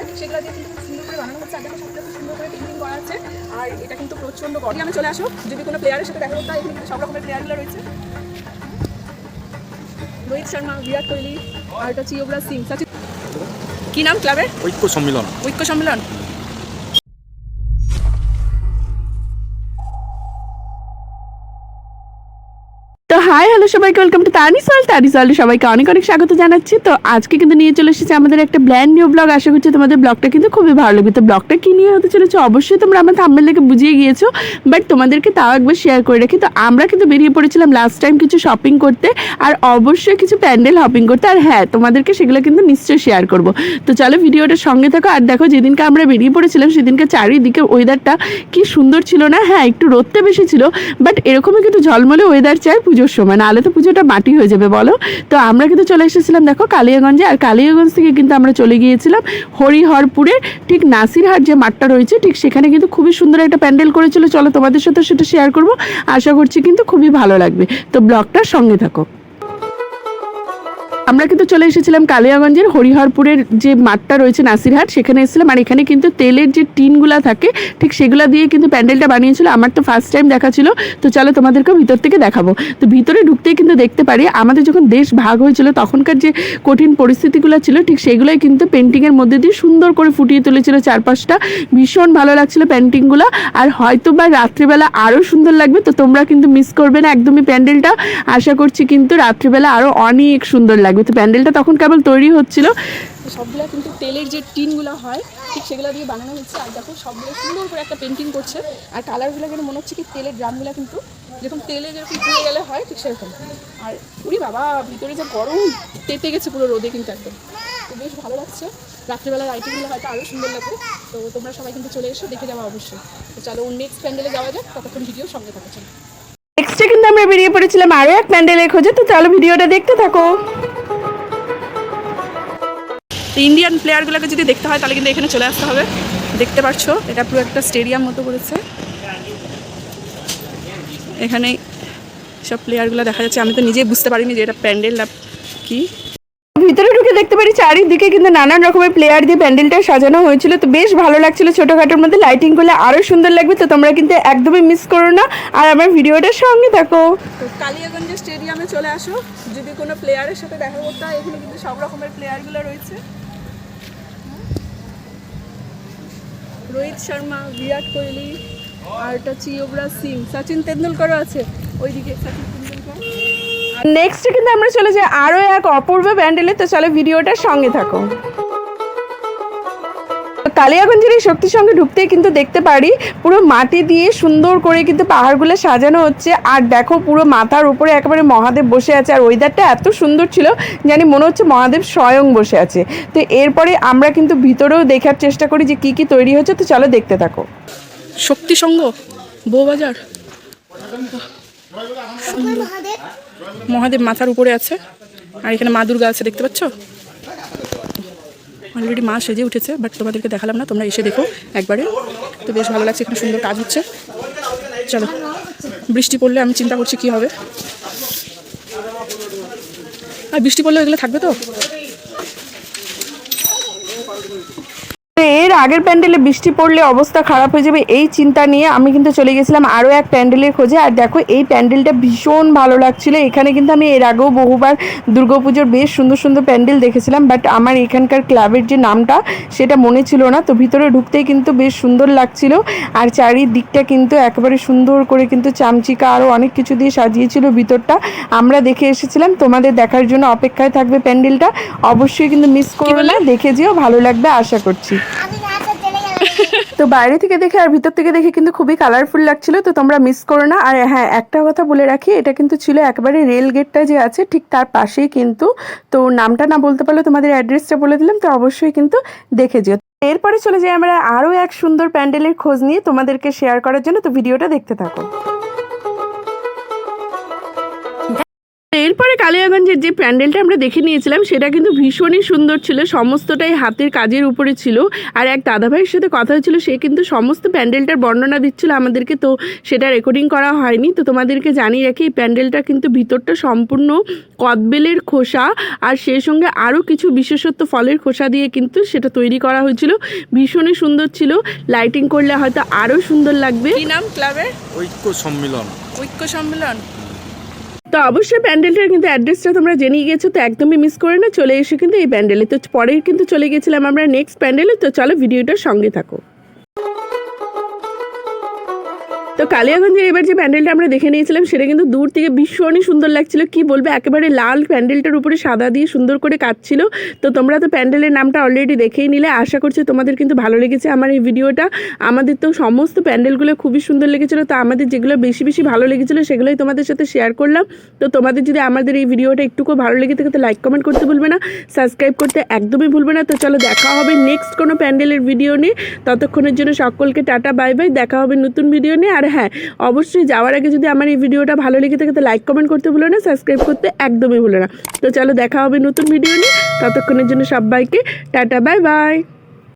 হয় সেগুলো দিয়ে কিন্তু খুব সুন্দর করে বানানো হচ্ছে। আর দেখো সবটা খুব সুন্দর করে পেন্টিং করা আছে। আর এটা কিন্তু প্রচণ্ড গরম। আমি চলে আসো। যদি কোনো প্লেয়ারের সাথে দেখা করতে হয় এখানে সব রকমের প্লেয়ারগুলো রয়েছে। রোহিত শর্মা বিরাট কোহলি আর হচ্ছে ইয়োগরাজ সিং। কি নাম ক্লাবের? ঐক্য সম্মিলন। ঐক্য সম্মেলন। তো হাই, হ্যালো সবাইকে welcome to Tanis world Tani ওয়ার্ল্ডে সবাইকে অনেক অনেক স্বাগত জানাচ্ছি। তো আজকে কিন্তু নিয়ে চলে এসেছে আমাদের একটা ব্ল্যান্ড নিউ ব্লগ আশা করছি তোমাদের ব্লগটা কিন্তু খুবই ভালো লাগবে। তো ব্লগটা কি নিয়ে হতে চলেছে অবশ্যই তোমরা আমার থাম্বেল থেকে বুঝিয়ে গিয়েছো বাট তোমাদেরকে তাও একবার শেয়ার করে রাখি। তো আমরা কিন্তু বেরিয়ে পড়েছিলাম লাস্ট টাইম কিছু শপিং করতে, আর অবশ্যই কিছু প্যান্ডেল হপিং করতে। আর হ্যাঁ তোমাদেরকে সেগুলো কিন্তু নিশ্চয়ই শেয়ার করব। তো চলো ভিডিওটা সঙ্গে থাকো, আর দেখো যেদিনকে আমরা বেরিয়ে পড়েছিলাম, সেদিনকে চারিদিকে ওয়েদারটা কি সুন্দর ছিল না? হ্যাঁ একটু রোদটা বেশি ছিল বাট এরকমই কিন্তু ঝলমলে ওয়েদার চাই। পুজোর সময় নাহলে তো পুজোটা মাটি হয়ে যাবে, বলো? তো আমরা কিন্তু চলে এসেছিলাম, দেখো, কালিয়াগঞ্জে, আর কালিয়াগঞ্জ থেকে কিন্তু আমরা চলে গিয়েছিলাম হরিহরপুরে ঠিক নাসিরহাট যে মাঠটা রয়েছে, ঠিক সেখানে কিন্তু খুবই সুন্দর একটা প্যান্ডেল করেছিল। চলো তোমাদের সাথে সেটা শেয়ার করব। আশা করছি কিন্তু খুবই ভালো লাগবে। তো ব্লগটার সঙ্গে থাকো। আমরা কিন্তু চলে এসেছিলাম কালিয়াগঞ্জের হরিহরপুরের যে মাঠটা রয়েছে নাসিরহাট, সেখানে এসেছিলাম আর এখানে কিন্তু তেলের যে টিনগুলো থাকে, ঠিক সেগুলো দিয়ে কিন্তু প্যান্ডেলটা বানিয়েছিল। আমার তো ফার্স্ট টাইম দেখা ছিল, তো চলো তোমাদেরকেও ভিতর থেকে দেখাবো। তো ভিতরে ঢুকতেই কিন্তু দেখতে পারি, আমাদের যখন দেশ ভাগ হয়েছিল, তখনকার যে কঠিন পরিস্থিতিগুলো ছিল, ঠিক সেগুলোই কিন্তু পেন্টিংয়ের মধ্যে দিয়ে সুন্দর করে ফুটিয়ে তুলেছিল চারপাশটা। ভীষণ ভালো লাগছিল পেন্টিংগুলো আর হয়তো বা রাত্রিবেলা আরও সুন্দর লাগবে, তো তোমরা কিন্তু মিস করবে না একদমই প্যান্ডেলটা। আশা করছি কিন্তু রাত্রিবেলা আরও অনেক সুন্দর লাগবে। তো প্যান্ডেলটা তখন কেবল তৈরি হচ্ছিল। সবগুলো কিন্তু তেলের যে টিনগুলো হয় ঠিক সেগুলো দিয়ে বানানো হচ্ছে। আর দেখো সবগুলো সুন্দর করে একটা পেন্টিং করছে। আর কালারগুলো যেন মনে হচ্ছে কি তেলের ড্রামগুলো কিন্তু যেরকম তেলে যেরকম পুড়ে গেলে হয় ঠিক সেরকম। আর উড়ি বাবা ভিতরে যে গরম তেতে গেছে পুরো রোদে কিন্তু একদম। তো বেশ ভালো লাগছে। রাত্রিবেলার আইটেমগুলো হয়তো আরও সুন্দর লাগবে। তো তোমরা সবাই কিন্তু চলে এসো দেখে যাব অবশ্যই। তো চলো নেক্সট প্যান্ডেলে যাওয়া যাক ততক্ষণ ভিডিও সঙ্গে থাকো চলো। নেক্সটে কিন্তু আমরা বেরিয়ে পড়েছিলাম আরও এক প্যান্ডেলের খোঁজে। তো চলো ভিডিওটা দেখতে থাকো। ইন্ডিয়ান প্লেয়ারগুলোকে যদি দেখতে হয় তাহলে কিন্তু এখানে চলে আসতে হবে। দেখতে পাচ্ছ এটা পুরো একটা স্টেডিয়াম মতো করেছে। এখানে সব প্লেয়ারগুলো দেখা যাচ্ছে। আমি তো নিজেই বুঝতে পারিনি যে এটা প্যান্ডেল কি। ভিতরে ঢুকে দেখতে পারি চারিদিকে কিন্তু নানান রকমের প্লেয়ার দিয়ে প্যান্ডেলটা সাজানো হয়েছিল। তো বেশ ভালো লাগছিল ছোটোখাটোর মধ্যে। লাইটিং করলে আরও সুন্দর লাগবে তো তোমরা কিন্তু একদমই মিস করো না। আর আমার ভিডিওটার সঙ্গে থাকো। তো কালিয়াগঞ্জ স্টেডিয়ামে চলে আসো। যদি কোনো প্লেয়ারের সাথে দেখা করতে হয় এখানে কিন্তু সব রকমের প্লেয়ারগুলো রয়েছে। রোহিত শর্মা, বিরাট কোহলি আর একটা ইয়োগরাজ সিং। সচিন তেন্ডুলকারও আছে ওইদিকে। সচিন তেন্ডুলকর। নেক্সট কিন্তু আমরা চলে যাই আরও এক অপূর্ব ব্যান্ডেলে তো চলো ভিডিওটার সঙ্গে থাকো। কালিয়াগঞ্জের এই শক্তির সঙ্গে ঢুকতেই কিন্তু দেখতে পারি পুরো মাটি দিয়ে সুন্দর করে কিন্তু পাহাড়গুলো সাজানো হচ্ছে। আর দেখো পুরো মাথার উপরে একেবারে মহাদেব বসে আছে। আর ওয়েদারটা এত সুন্দর ছিল জানি মনে হচ্ছে মহাদেব স্বয়ং বসে আছে। তো এরপরে আমরা কিন্তু ভিতরেও দেখার চেষ্টা করি যে কি কি তৈরি হচ্ছে। তো চলো দেখতে থাকো। শক্তি সঙ্গ বউবাজার। মহাদেব মাথার উপরে আছে। আর এখানে মা দুর্গা আছে দেখতে পাচ্ছ? অলরেডি মা সেজে উঠেছে বাট তোমাদেরকে দেখালাম না, তোমরা এসে দেখো একবারে। তো বেশ ভালো লাগছে, এখানে সুন্দর কাজ হচ্ছে। চলো, বৃষ্টি পড়লে আমি চিন্তা করছি কি হবে। আর বৃষ্টি পড়লে এগুলো থাকবে তো? এর আগের প্যান্ডেলে বৃষ্টি পড়লে অবস্থা খারাপ হয়ে যাবে এই চিন্তা নিয়ে আমি কিন্তু চলে গেছিলাম আরও এক প্যান্ডেলের খোঁজে। আর দেখো এই প্যান্ডেলটা ভীষণ ভালো লাগছিল। এখানে কিন্তু আমি এর আগেও বহুবার দুর্গাপুজোর বেশ সুন্দর সুন্দর প্যান্ডেল দেখেছিলাম বাট আমার এখানকার ক্লাবের যে নামটা সেটা মনে ছিল না। তো ভিতরে ঢুকতেই কিন্তু বেশ সুন্দর লাগছিল। আর চারিদিকটা কিন্তু একেবারে সুন্দর করে কিন্তু চামচিকা আরও অনেক কিছু দিয়ে সাজিয়েছিল ভিতরটা। আমরা দেখে এসেছিলাম। তোমাদের দেখার জন্য অপেক্ষায় থাকবে প্যান্ডেলটা। অবশ্যই কিন্তু মিস করবে না দেখে যেও ভালো লাগবে আশা করছি। তো বাইরে থেকে দেখে আর ভিতর থেকে দেখে কিন্তু খুবই কালারফুল লাগছিল, তো তোমরা মিস করো না। আর হ্যাঁ একটা কথা বলে রাখি, এটা কিন্তু ছিল একবারে রেল গেটটা যে আছে, ঠিক তার পাশেই কিন্তু, তো নামটা না বলতে পারলে তোমাদের অ্যাড্রেসটা বলে দিলাম, তো অবশ্যই কিন্তু দেখে যেও। এরপরে চলে যাই আমরা আরও এক সুন্দর প্যান্ডেলের খোঁজ নিয়ে তোমাদেরকে শেয়ার করার জন্য, তো ভিডিওটা দেখতে থাকো। এরপরে কালিয়াগঞ্জের যে প্যান্ডেলটা আমরা দেখে নিয়েছিলাম সেটা কিন্তু ভীষণই সুন্দর ছিল সমস্তটাই হাতের কাজের উপরে ছিল। আর এক দাদাভাইয়ের সাথে কথা হয়েছিল সে কিন্তু সমস্ত প্যান্ডেলটার বর্ণনা দিচ্ছিল আমাদেরকে তো সেটা রেকর্ডিং করা হয়নি। তো তোমাদেরকে জানিয়ে রাখি এই প্যান্ডেলটা কিন্তু ভিতরটা সম্পূর্ণ কদবেলের খোসা আর সেই সঙ্গে আরও কিছু বিশেষত্ব ফলের খোসা দিয়ে কিন্তু সেটা তৈরি করা হয়েছিল। ভীষণই সুন্দর ছিল লাইটিং করলে হয়তো আরও সুন্দর লাগবে। কি নাম ক্লাবের? ঐক্য সম্মিলন। ঐক্য সম্মেলন? তো অবশ্যই প্যান্ডেলটার কিন্তু অ্যাড্রেসটা তোমরা জেনে গেছো, তো একদমই মিস করে না। চলে এসে কিন্তু এই প্যান্ডেলে। তো পরে কিন্তু চলে গেছিলাম আমরা নেক্সট প্যান্ডেলে। তো চলো ভিডিওটার সঙ্গে থাকো। তো কালিয়াগঞ্জের এবার যে প্যান্ডেলটা আমরা দেখে নিয়েছিলাম, সেটা কিন্তু দূর থেকে ভীষণই সুন্দর লাগছিল। কি বলবে, একেবারে লাল প্যান্ডেলটার উপরে সাদা দিয়ে সুন্দর করে কাটছিল। তো তোমরা তো প্যান্ডেলের নামটা অলরেডি দেখেই নিলে। আশা করছি তোমাদের কিন্তু ভালো লেগেছে আমার এই ভিডিওটা। আমাদের তো সমস্ত প্যান্ডেলগুলো খুবই সুন্দর লেগেছিলো। তো আমাদের যেগুলো বেশি বেশি ভালো লেগেছিলো, সেগুলোই তোমাদের সাথে শেয়ার করলাম। তো তোমাদের যদি আমাদের এই ভিডিওটা একটুকু ভালো লেগে থাকে, তো লাইক কমেন্ট করতে ভুলবে না। সাবস্ক্রাইব করতে একদমই ভুলবে না। তো চলো, দেখা হবে নেক্সট কোনো প্যান্ডেলের ভিডিও নিয়ে। ততক্ষণের জন্য সকলকে টাটা বাই বাই দেখা হবে নতুন ভিডিও নিয়ে। আর হ্যাঁ অবশ্যই যাওয়ার আগে যদি আমার এই ভিডিওটা ভালো লেগে থাকে তো লাইক কমেন্ট করতে ভুলো না সাবস্ক্রাইব করতে একদমই ভুলো না। তো চলো দেখা হবে নতুন ভিডিও নিয়ে। ততক্ষণের জন্য সবাইকে টাটা বাই বাই